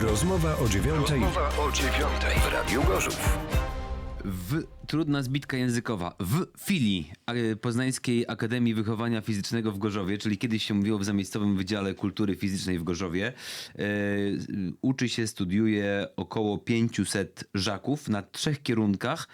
Rozmowa o dziewiątej Rozmowa o dziewiątej w Radiu Gorzów. W, trudna zbitka językowa. W filii Poznańskiej Akademii Wychowania Fizycznego w Gorzowie, czyli kiedyś się mówiło w zamiejscowym Wydziale Kultury Fizycznej w Gorzowie, e, uczy się, studiuje około 500 żaków na trzech kierunkach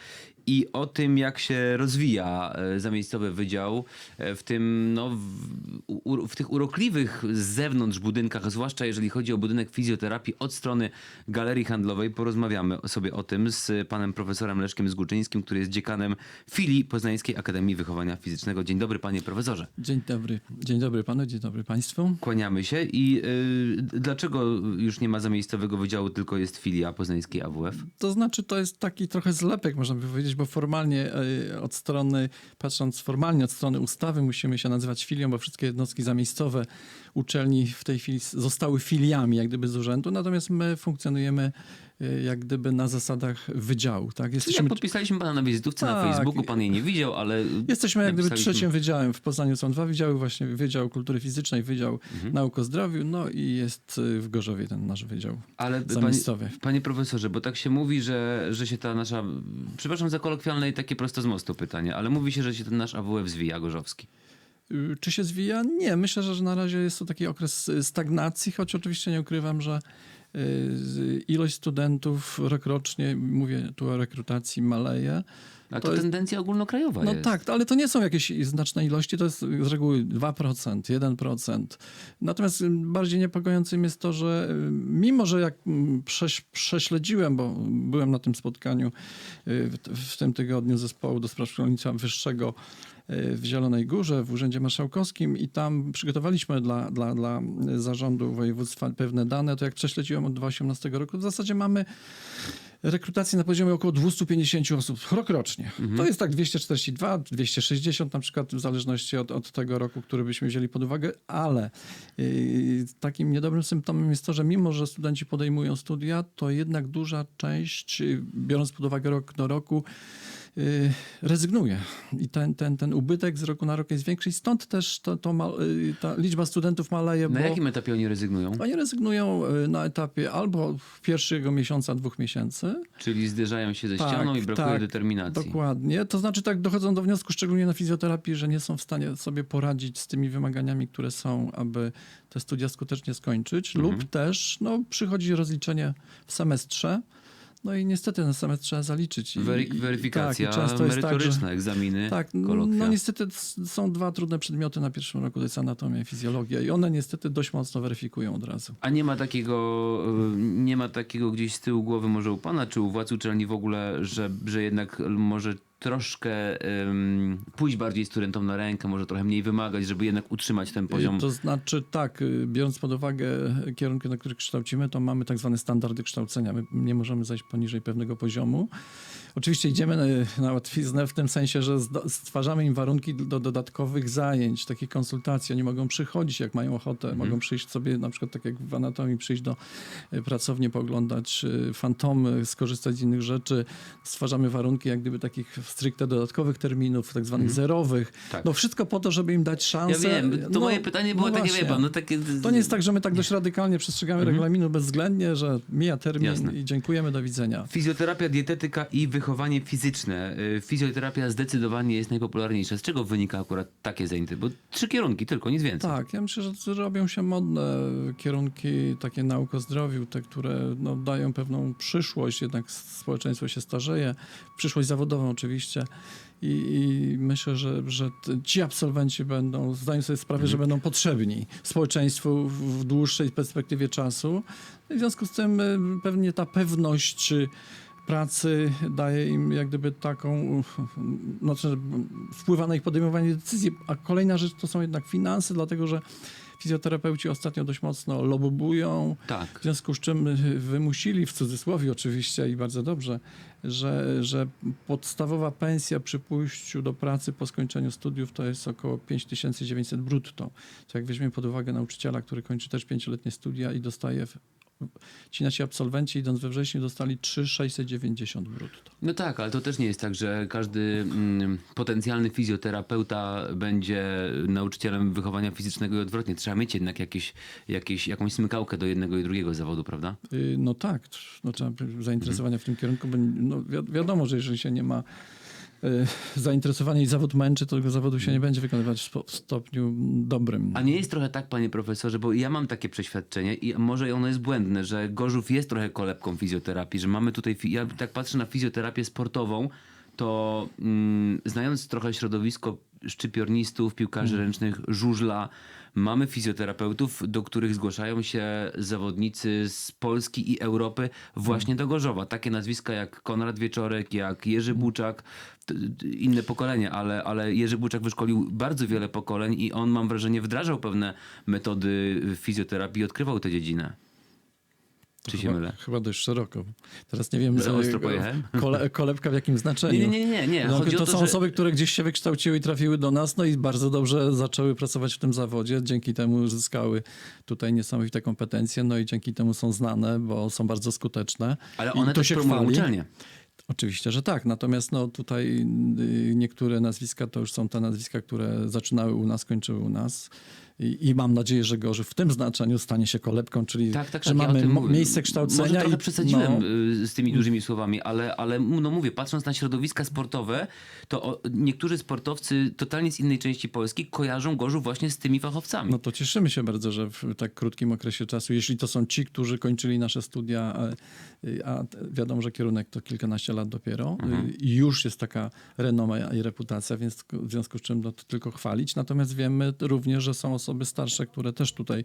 i o tym, jak się rozwija e, zamiejscowy wydział e, w tym, no, w, w tych urokliwych z zewnątrz budynkach, zwłaszcza jeżeli chodzi o budynek fizjoterapii od strony galerii handlowej. Porozmawiamy sobie o tym z panem profesorem Leszkiem Zguczyńskim, który jest dziekanem filii Poznańskiej Akademii Wychowania Fizycznego. Dzień dobry, panie profesorze. Dzień dobry. Dzień dobry panu, dzień dobry państwu. Kłaniamy się i y, dlaczego już nie ma zamiejscowego wydziału, tylko jest filia Poznańskiej AWF? To znaczy, to jest taki trochę zlepek, można by powiedzieć, bo formalnie e, od strony, patrząc formalnie od strony ustawy, musimy się nazywać filią, bo wszystkie jednostki zamiejscowe uczelni w tej chwili zostały filiami, jak gdyby z urzędu, natomiast my funkcjonujemy jak gdyby na zasadach wydziału. Tak? Czyli Jesteśmy, jak podpisaliśmy pana na wizytówce na Tak. Facebooku, pan jej nie widział, ale... jesteśmy jak gdyby trzecim wydziałem. W Poznaniu są dwa wydziały, właśnie Wydział Kultury Fizycznej, Wydział Mhm. Nauk o Zdrowiu, no i jest e, w Gorzowie ten nasz wydział Ale panie, zamiejscowy. panie profesorze, bo tak się mówi, że, że się ta nasza. Przepraszam za kolokwialne i takie prosto z mostu pytanie, ale mówi się, że się ten nasz AWF zwija gorzowski. Y, Czy się zwija? Nie. Myślę, że na razie jest to taki okres y, stagnacji, choć oczywiście nie ukrywam, że y, ilość studentów rokrocznie, mówię tu o rekrutacji, maleje. A to, To jest- tendencja ogólnokrajowa No jest. tak, ale to nie są jakieś znaczne ilości, to jest z reguły 2%, 1%. Natomiast y, bardziej niepokojącym jest to, że y, mimo, że jak mm, prześ, prześledziłem, bo byłem na tym spotkaniu y, w, w tym tygodniu zespołu do spraw szkolnictwa wyższego y, w Zielonej Górze, w Urzędzie Marszałkowskim i tam przygotowaliśmy dla, dla, dla zarządu województwa pewne dane, to jak prześledziłem od 2018 roku, w zasadzie mamy rekrutację na poziomie około 250 osób rokrocznie. To jest tak 242, 260 na przykład, w zależności od, od tego roku, który byśmy wzięli pod uwagę, ale yy, takim niedobrym symptomem jest to, że mimo, że studenci podejmują studia, to jednak duża część, yy, biorąc pod uwagę rok do roku, rezygnuje. I ten, ten, ten ubytek z roku na rok jest większy i stąd też to, to ma, yy, ta liczba studentów maleje, Na jakim etapie oni rezygnują? Oni rezygnują y, na etapie albo pierwszego miesiąca, dwóch miesięcy. Czyli zderzają się ze Tak, ścianą i brakuje tak, determinacji. Dokładnie. To znaczy tak dochodzą do wniosku, szczególnie na fizjoterapii, że nie są w stanie sobie poradzić z tymi wymaganiami, które są, aby te studia skutecznie skończyć. Mhm. Lub też no, przychodzi rozliczenie w semestrze. No i niestety na semestr trzeba zaliczyć. I, Wery- i- weryfikacja tak, i często jest tak, merytoryczna, że- egzaminy, tak, kolokwia. no niestety są dwa trudne przedmioty na pierwszym roku, to jest anatomia i fizjologia i one niestety dość mocno weryfikują od razu. A nie ma takiego, y, nie ma takiego gdzieś z tyłu głowy może u pana czy u władz uczelni w ogóle, że, że jednak może troszkę ym, pójść bardziej studentom na rękę, może trochę mniej wymagać, żeby jednak utrzymać ten poziom. To znaczy tak, y, biorąc pod uwagę kierunki, na których kształcimy, to mamy tak zwane standardy kształcenia. My nie możemy zajść poniżej pewnego poziomu. Oczywiście idziemy na- łatwiznę w tym sensie, że stwarzamy im warunki do dodatkowych zajęć, takich konsultacji. Oni mogą przychodzić, jak mają ochotę. Mogą przyjść sobie, na przykład tak jak w anatomii, przyjść do y, pracowni, pooglądać y, fantomy, skorzystać z innych rzeczy. Stwarzamy warunki jak gdyby takich stricte dodatkowych terminów, tak zwanych zerowych. Tak. No wszystko po to, żeby im dać Ja szansę. wiem, to No, moje pytanie było no takie, wie pan, no takie... To nie jest tak, że my tak dość radykalnie przestrzegamy regulaminu bezwzględnie, że mija termin Jasne. i dziękujemy, do widzenia. Fizjoterapia, dietetyka i wychowanie fizyczne. Y, Fizjoterapia zdecydowanie jest najpopularniejsza. Z czego wynika akurat takie zajęcie? Bo trzy kierunki tylko, nic więcej. Tak, ja myślę, że robią się modne kierunki takie nauk o zdrowiu, te, które no, dają pewną przyszłość, jednak społeczeństwo się starzeje, przyszłość zawodową oczywiście. I, i myślę, że, że ci absolwenci będą, zdają sobie sprawę, że będą potrzebni społeczeństwu w, dłuższej perspektywie czasu. I w związku z tym y, pewnie ta pewność y, pracy daje im jak gdyby taką, znaczy wpływa na ich podejmowanie decyzji. A kolejna rzecz to są jednak finanse, dlatego że fizjoterapeuci ostatnio dość mocno lobują, Tak. w związku z czym wymusili, w cudzysłowie oczywiście i bardzo dobrze, że, że podstawowa pensja przy pójściu do pracy po skończeniu studiów to jest około 5900 brutto. To jak weźmiemy pod uwagę nauczyciela, który kończy też pięcioletnie studia i dostaje ci nasi absolwenci idąc we wrześniu dostali 3,690 brutto. No tak, ale to też nie jest tak, że każdy mm, potencjalny fizjoterapeuta będzie nauczycielem wychowania fizycznego i odwrotnie. Trzeba mieć jednak jakieś, jakieś, jakąś smykałkę do jednego i drugiego zawodu, prawda? Y, No tak, no, trzeba zainteresowania w tym kierunku. Bo, no, wi- wiadomo, że jeżeli się nie ma y, zainteresowania i zawód męczy, to tego zawodu się nie będzie wykonywać w stopniu dobrym. A nie jest trochę tak, panie profesorze, bo ja mam takie przeświadczenie i może ono jest błędne, że Gorzów jest trochę kolebką fizjoterapii, że mamy tutaj, ja tak patrzę na fizjoterapię sportową, to mm, znając trochę środowisko szczypiornistów, piłkarzy ręcznych, żużla, mamy fizjoterapeutów, do których zgłaszają się zawodnicy z Polski i Europy właśnie do Gorzowa. Takie nazwiska jak Konrad Wieczorek, jak Jerzy Buczak, t- t- inne pokolenie, ale, ale Jerzy Buczak wyszkolił bardzo wiele pokoleń i on, mam wrażenie, wdrażał pewne metody fizjoterapii i odkrywał tę dziedzinę. Czy się chyba, mylę? Chyba dość szeroko. Teraz nie wiem, Za e, ostro pojechałem? Kole, kolebka w jakim znaczeniu. Nie, nie, nie, nie. No, to, to, są że... osoby, które gdzieś się wykształciły i trafiły do nas, no i bardzo dobrze zaczęły pracować w tym zawodzie. Dzięki temu uzyskały tutaj niesamowite kompetencje, no i dzięki temu są znane, bo są bardzo skuteczne. Ale I one to też się promują uczelnie. Oczywiście, że tak. Natomiast no, tutaj y, niektóre nazwiska to już są te nazwiska, które zaczynały u nas, kończyły u nas. I, I mam nadzieję, że Gorzów w tym znaczeniu stanie się kolebką, czyli Tak, tak, że tak. ja mamy mówię. miejsce kształcenia. Może trochę i, przesadziłem no, y, z tymi dużymi słowami, ale, ale no mówię, patrząc na środowiska sportowe, to o, niektórzy sportowcy totalnie z innej części Polski kojarzą Gorzów właśnie z tymi fachowcami. No to cieszymy się bardzo, że w tak krótkim okresie czasu, jeśli to są ci, którzy kończyli nasze studia, a, a wiadomo, że kierunek to kilkanaście lat dopiero Mhm. i już jest taka renoma i reputacja, więc w związku z czym no, to tylko chwalić. Natomiast wiemy również, że są osoby starsze, które też tutaj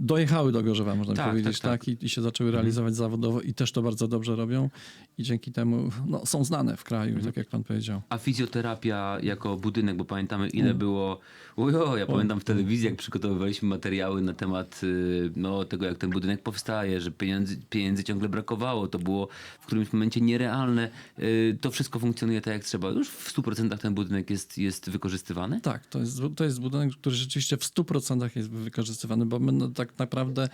dojechały do Gorzowa, można Tak, powiedzieć, tak, tak, tak. I, i się zaczęły realizować zawodowo i też to bardzo dobrze robią i dzięki temu no, są znane w kraju, Mhm. tak jak pan powiedział. A fizjoterapia jako budynek, bo pamiętamy ile Mm. było. Ujo, ja pamiętam w telewizji, jak przygotowywaliśmy materiały na temat y, no, tego, jak ten budynek powstaje, że pieniędzy, pieniędzy ciągle brakowało. To było w którymś momencie nierealne. Y, To wszystko funkcjonuje tak, jak trzeba. Już w 100% ten budynek jest, jest wykorzystywany? Tak, to jest, to jest budynek, który rzeczywiście w 100% jest wykorzystywany, bo my no, tak naprawdę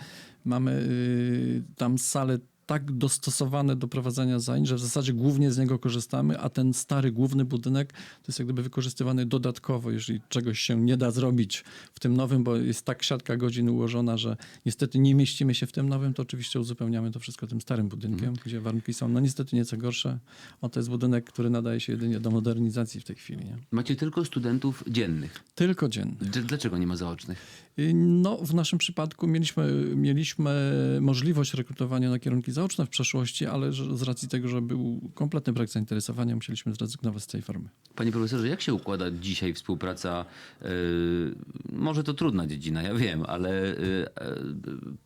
mamy y, tam sale tak dostosowane do prowadzenia zajęć, że w zasadzie głównie z niego korzystamy, a ten stary główny budynek to jest jak gdyby wykorzystywany dodatkowo, jeżeli czegoś się nie da zrobić w tym nowym, bo jest tak siatka godzin ułożona, że niestety nie mieścimy się w tym nowym, to oczywiście uzupełniamy to wszystko tym starym budynkiem, gdzie warunki są no niestety nieco gorsze. O, to jest budynek, który nadaje się jedynie do modernizacji w tej chwili. Nie? Macie tylko studentów dziennych. Tylko dzienny. D- Dlaczego nie ma zaocznych? Y, No, w naszym przypadku mieliśmy, mieliśmy możliwość rekrutowania na kierunki zaoczne w przeszłości, ale z racji tego, że był kompletny brak zainteresowania, musieliśmy zrezygnować z tej formy. Panie profesorze, jak się układa dzisiaj współpraca? Yy, może to trudna dziedzina, ja wiem, ale yy,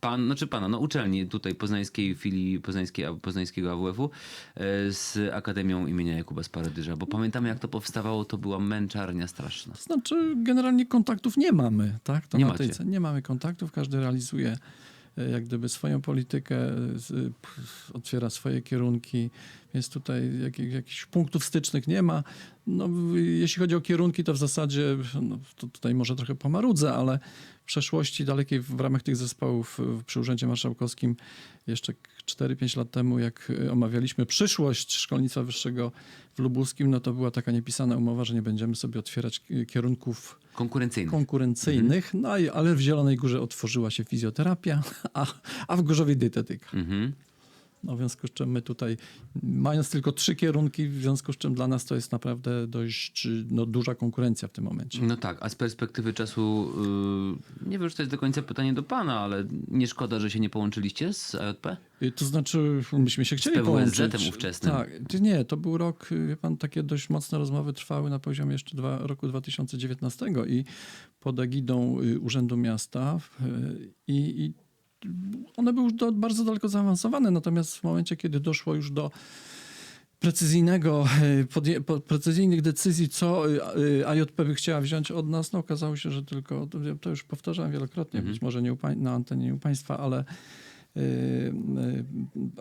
pan, znaczy pana, no uczelni tutaj poznańskiej filii poznańskiej, poznańskiego AWF-u yy, z Akademią imienia Jakuba Sparydyża, bo pamiętamy jak to powstawało, to była męczarnia straszna. Znaczy, generalnie kontaktów nie mamy, tak? To Nie macie. nie mamy kontaktów, każdy realizuje jak gdyby swoją politykę, e, p- otwiera swoje kierunki, więc tutaj jakich, jakichś punktów stycznych nie ma. No, jeśli chodzi o kierunki, to w zasadzie, no, to tutaj może trochę pomarudzę, ale w przeszłości dalekiej w ramach tych zespołów e, przy Urzędzie Marszałkowskim jeszcze 4-5 lat temu, jak e, omawialiśmy przyszłość szkolnictwa wyższego w Lubuskim, no to była taka niepisana umowa, że nie będziemy sobie otwierać e, kierunków Konkurencyjny. konkurencyjnych, no i, ale w Zielonej Górze otworzyła się fizjoterapia, a, a w Gorzowie dietetyka. Mhm. No, w związku z czym my tutaj, mając tylko trzy kierunki, w związku z czym dla nas to jest naprawdę dość no, duża konkurencja w tym momencie. No tak, a z perspektywy czasu, yy, nie wiem, czy to jest do końca pytanie do pana, ale nie szkoda, że się nie połączyliście z AJP? Y, To znaczy, myśmy się chcieli PWSZ-em połączyć. ówczesnym. Tak, nie, to był rok, wie pan, takie dość mocne rozmowy trwały na poziomie jeszcze dwa, roku 2019 i pod egidą y, Urzędu Miasta y, i, i one były już do, bardzo daleko zaawansowane, natomiast w momencie, kiedy doszło już do precyzyjnego, po, precyzyjnych decyzji, co y, AJP by chciała wziąć od nas, no okazało się, że tylko, to, już powtarzałem wielokrotnie, być może nie u na antenie nie u państwa, ale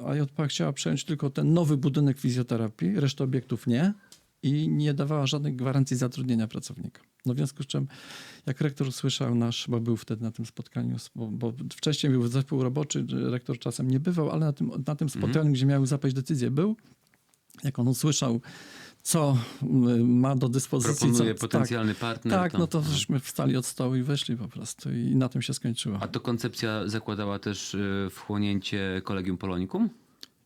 AJP chciała przejąć tylko ten nowy budynek fizjoterapii, resztę obiektów nie. I nie dawała żadnych gwarancji zatrudnienia pracownika. No w związku z czym, jak rektor usłyszał nasz, bo był wtedy na tym spotkaniu, bo, bo wcześniej był zespół roboczy, rektor czasem nie bywał, ale na tym, na tym spotkaniu, gdzie miały zapaść decyzję, był. Jak on usłyszał, co mm, ma do dyspozycji. Proponuje co, potencjalny tak, partner. Tak, to- no to żeśmy wstali od stołu i weszli po prostu i na tym się skończyło. A to koncepcja zakładała też y, wchłonięcie Kolegium Polonikum?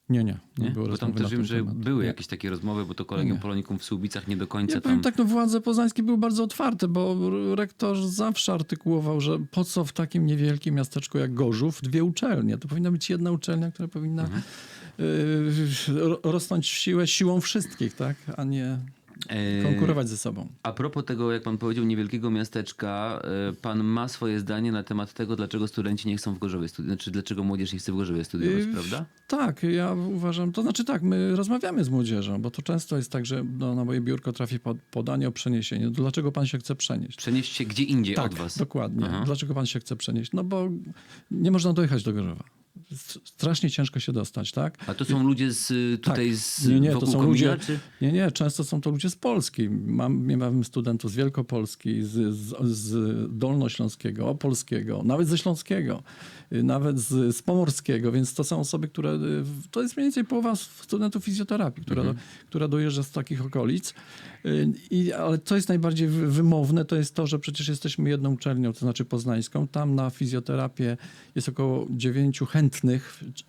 Nie, nie, nie, Nie? było Bo tam też wiem, że temat. były Nie. jakieś takie rozmowy, bo to Kolegium Nie. Polonikum w Słubicach nie do końca Ja tam... powiem tak, no władze poznańskie były bardzo otwarte, bo rektor zawsze artykułował, że po co w takim niewielkim miasteczku jak Gorzów dwie uczelnie? To powinna być jedna uczelnia, która powinna Mhm. y, ro- rosnąć w siłę siłą wszystkich, tak? a nie konkurować ze sobą. A propos tego, jak pan powiedział, niewielkiego miasteczka, e, pan ma swoje zdanie na temat tego, dlaczego studenci nie chcą w Gorzowie studiować, znaczy dlaczego młodzież nie chce w Gorzowie studiować, Yy, prawda? Tak, ja uważam, to znaczy tak, my rozmawiamy z młodzieżą, bo to często jest tak, że no, na moje biurko trafi pod- podanie o przeniesienie. Dlaczego pan się chce przenieść? Przenieść się gdzie indziej Tak, od was. dokładnie. Aha. Dlaczego pan się chce przenieść? No bo nie można dojechać do Gorzowa. Strasznie ciężko się dostać, tak? A to są ludzie z, tutaj Tak. z Nie, nie, to są komina, ludzie- czy... Nie, nie, często są to ludzie z Polski. Mam, mamy studentów z Wielkopolski, z, z, z Dolnośląskiego, Opolskiego, nawet ze Śląskiego, nawet z, z Pomorskiego, więc to są osoby, które, y, to jest mniej więcej połowa studentów fizjoterapii, która, która dojeżdża z takich okolic. Y, I, ale co jest najbardziej wy- wymowne, to jest to, że przecież jesteśmy jedną uczelnią, to znaczy poznańską. Tam na fizjoterapię jest około dziewięciu chętnych,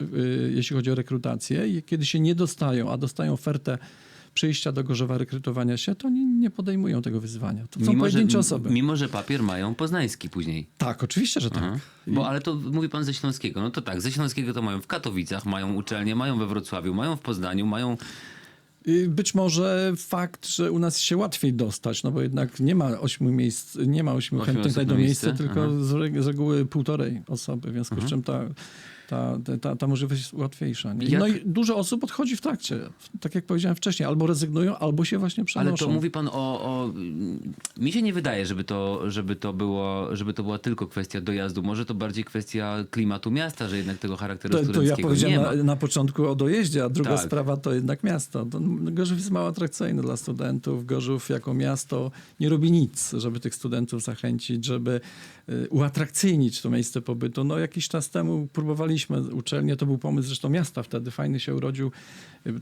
y, jeśli chodzi o rekrutację. I kiedy się nie dostają, a dostają ofertę przyjścia do Gorzowa, rekrutowania się, to oni nie podejmują tego wyzwania. To są pojedyncze że, osoby. Mimo, że papier mają poznański później. Tak, oczywiście, że tak. Aha. Bo, ale to mówi pan ze Śląskiego. No to tak, ze Śląskiego to mają w Katowicach, mają uczelnie, mają we Wrocławiu, mają w Poznaniu, mają... Y, Być może fakt, że u nas się łatwiej dostać, no bo jednak nie ma ośmiu miejsc, nie ma ośmiu chętnych na jedno miejsce, tylko Aha. z, reg- z reguły półtorej osoby, w związku z czym ta, ta, ta- ta, możliwość jest łatwiejsza. Jak- No i dużo osób odchodzi w trakcie, tak jak powiedziałem wcześniej, albo rezygnują, albo się właśnie przenoszą. Ale to mówi pan o, o... Mi się nie wydaje, żeby to, żeby, to było, żeby to była tylko kwestia dojazdu. Może to bardziej kwestia klimatu miasta, że jednak tego charakteru To, to ja powiedziałem na, na początku o dojeździe, a druga Tak. sprawa to jednak miasto. To Gorzów jest mało atrakcyjny dla studentów. Gorzów jako miasto nie robi nic, żeby tych studentów zachęcić, żeby y, uatrakcyjnić to miejsce pobytu. No jakiś czas temu próbowaliśmy uczelnię, to był pomysł zresztą miasta wtedy, fajny się urodził.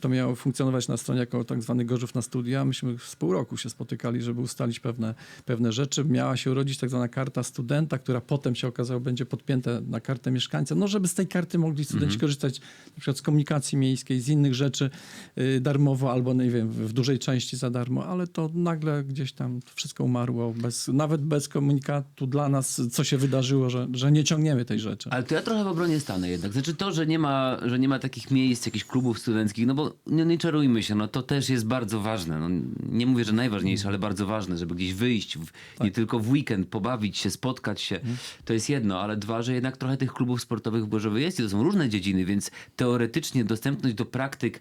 To miało funkcjonować na stronie jako tak zwany Gorzów na studia. Myśmy z pół roku się spotykali, żeby ustalić pewne, pewne rzeczy. Miała się urodzić tak zwana karta studenta, która potem się okazało będzie podpięta na kartę mieszkańca. No żeby z tej karty mogli studenci korzystać na przykład z komunikacji miejskiej, z innych rzeczy y, darmowo albo nie wiem, w dużej części za darmo, ale to nagle gdzieś tam wszystko umarło, bez, nawet bez komunikatu dla nas, co się wydarzyło, że, że nie ciągniemy tej rzeczy. Ale to ja trochę w obronie stanę jednak. Znaczy to, że nie ma, że nie ma takich miejsc, jakichś klubów studenckich, no bo nie, nie czarujmy się, no to też jest bardzo ważne. No, nie mówię, że najważniejsze, ale bardzo ważne, żeby gdzieś wyjść, w, nie tylko w weekend, pobawić się, spotkać się. To jest jedno, ale dwa, że jednak trochę tych klubów sportowych w Gorzowie jest i to są różne dziedziny, więc teoretycznie dostępność do praktyk y,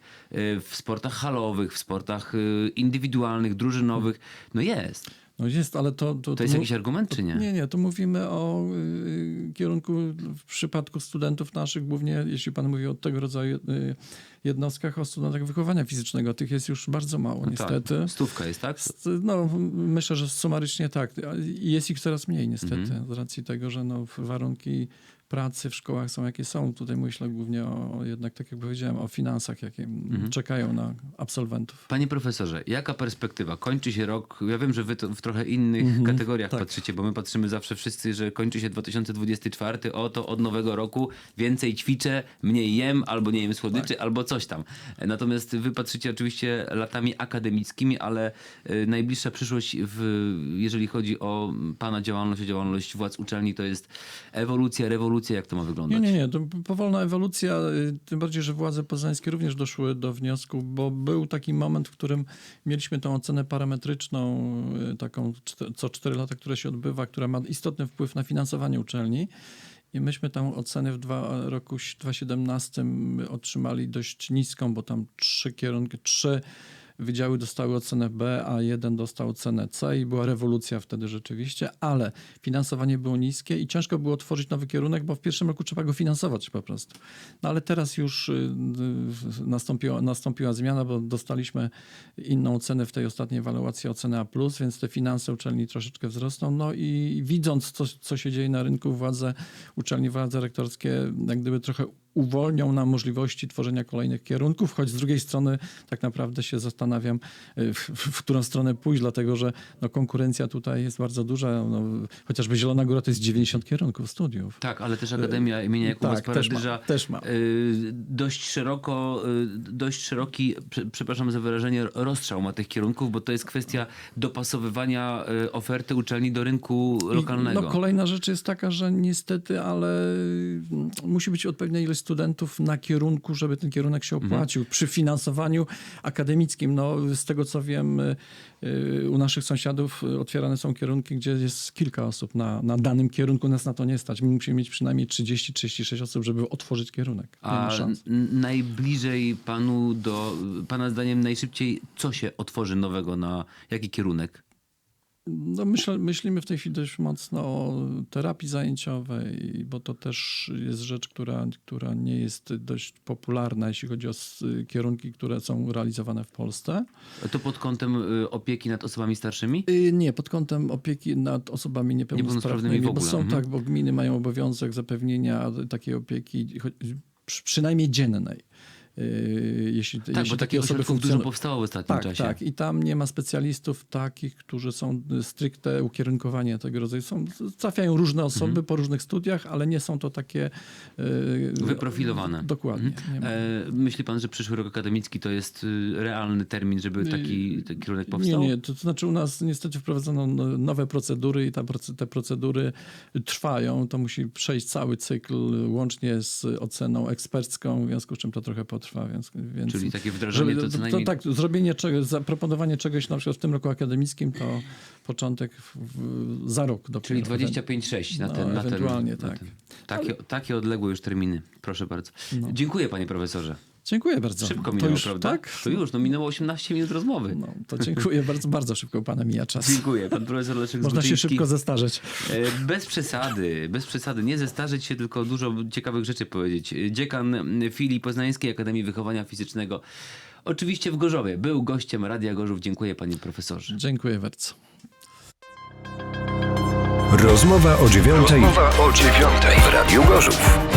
w sportach halowych, w sportach y, indywidualnych, drużynowych, no jest. No jest, ale to... To, To jest jakiś argument, czy nie? Nie, nie, to mówimy o y, kierunku w przypadku studentów naszych, głównie jeśli pan mówi o tego rodzaju y, jednostkach, o studentach wychowania fizycznego. Tych jest już bardzo mało, niestety. Tak. Stówka jest, tak? S- No, myślę, że sumarycznie tak. Jest ich coraz mniej niestety, Mhm. z racji tego, że no, warunki pracy w szkołach są jakie są. Tutaj myślę głównie o, jednak, tak jak powiedziałem, o finansach, jakie Mhm. czekają na absolwentów. Panie profesorze, jaka perspektywa? Kończy się rok, ja wiem, że wy w trochę innych kategoriach tak. patrzycie, bo my patrzymy zawsze wszyscy, że kończy się 2024, oto od nowego roku więcej ćwiczę, mniej jem, albo nie jem słodyczy, albo coś tam. Natomiast wy patrzycie oczywiście latami akademickimi, ale y, najbliższa przyszłość, w, jeżeli chodzi o pana działalność, o działalność władz uczelni, to jest ewolucja, rewolucja, jak to ma wyglądać? Nie, nie, nie. To powolna ewolucja, y, tym bardziej, że władze poznańskie również doszły do wniosku, bo był taki moment, w którym mieliśmy tą ocenę parametryczną, y, taką co 4 lata, która się odbywa, która ma istotny wpływ na finansowanie uczelni. I myśmy tę ocenę w dwa, roku 2017 otrzymali dość niską, bo tam trzy kierunki, trzy wydziały dostały ocenę B, a jeden dostał ocenę C i była rewolucja wtedy rzeczywiście, ale finansowanie było niskie i ciężko było tworzyć nowy kierunek, bo w pierwszym roku trzeba go finansować po prostu. No ale teraz już y, nastąpiła, nastąpiła zmiana, bo dostaliśmy inną ocenę w tej ostatniej ewaluacji, ocenę A+, więc te finanse uczelni troszeczkę wzrosną. No i widząc, co, co się dzieje na rynku, władze uczelni, władze rektorskie jak gdyby trochę uwolnią nam możliwości tworzenia kolejnych kierunków, choć z drugiej strony tak naprawdę się zastanawiam, y, w, w którą stronę pójść, dlatego że no, konkurencja tutaj jest bardzo duża. No, chociażby Zielona Góra to jest 90 kierunków studiów. Tak, ale też Akademia imienia Jakuba tak, też ma, też ma. y, dość szeroko, dość szeroki, prze- przepraszam za wyrażenie, rozstrzał ma tych kierunków, bo to jest kwestia dopasowywania oferty uczelni do rynku I, lokalnego. No, kolejna rzecz jest taka, że niestety, ale mm, musi być odpowiednia ilość studentów na kierunku, żeby ten kierunek się Mhm. opłacił. Przy finansowaniu akademickim, no, z tego co wiem, y, y, u naszych sąsiadów y, otwierane są kierunki, gdzie jest kilka osób na, na danym kierunku. Nas na to nie stać. My musimy mieć przynajmniej 30-36 osób, żeby otworzyć kierunek. Nie A najbliżej panu do, pana zdaniem najszybciej, co się otworzy nowego na jaki kierunek? No myślę, myślimy w tej chwili dość mocno o terapii zajęciowej, bo to też jest rzecz, która, która nie jest dość popularna, jeśli chodzi o kierunki, które są realizowane w Polsce. To pod kątem y, opieki nad osobami starszymi? Y, Nie, pod kątem opieki nad osobami Niepełnosprawnymi bo są mhm. tak, bo gminy mają obowiązek zapewnienia takiej opieki przy- przynajmniej dziennej. Y, Jeśli, Tak, jeśli bo takie osoby ośrodków dużo funkcjonują. powstało w ostatnim Tak, czasie. tak. I tam nie ma specjalistów takich, którzy są stricte ukierunkowania tego rodzaju. Są, trafiają różne osoby Mhm. po różnych studiach, ale nie są to takie... e, Wyprofilowane. Dokładnie. Nie ma. E, myśli pan, że przyszły rok akademicki to jest y, realny termin, żeby taki, taki kierunek powstał? Nie, nie. To, to znaczy u nas niestety wprowadzono no- nowe procedury i ta, te procedury trwają. To musi przejść cały cykl łącznie z oceną ekspercką, w związku z czym to trochę potrwa. Więc, więc Czyli takie wdrażanie to co najmniej... tak, zrobienie czegoś, zaproponowanie czegoś na przykład w tym roku akademickim to początek w, w, za rok dopiero. Czyli 25-6 na No, ten, na ten, ewentualnie na tak. ten. Takie, takie odległe już terminy. Proszę bardzo. Dziękuję panie profesorze. Dziękuję bardzo. Szybko to minęło, już, prawda? Tak? To już, no minęło 18 minut rozmowy. No, to dziękuję bardzo, bardzo szybko pana mija czas. Dziękuję. Pan profesor Leszek Można się Zbuczyński. szybko zestarzeć. E, Bez przesady, bez przesady. Nie zestarzeć się, tylko dużo ciekawych rzeczy powiedzieć. Dziekan filii Poznańskiej Akademii Wychowania Fizycznego. Oczywiście w Gorzowie. Był gościem Radia Gorzów. Dziękuję panie profesorze. Dziękuję bardzo. Rozmowa o dziewiątej w Radiu Gorzów.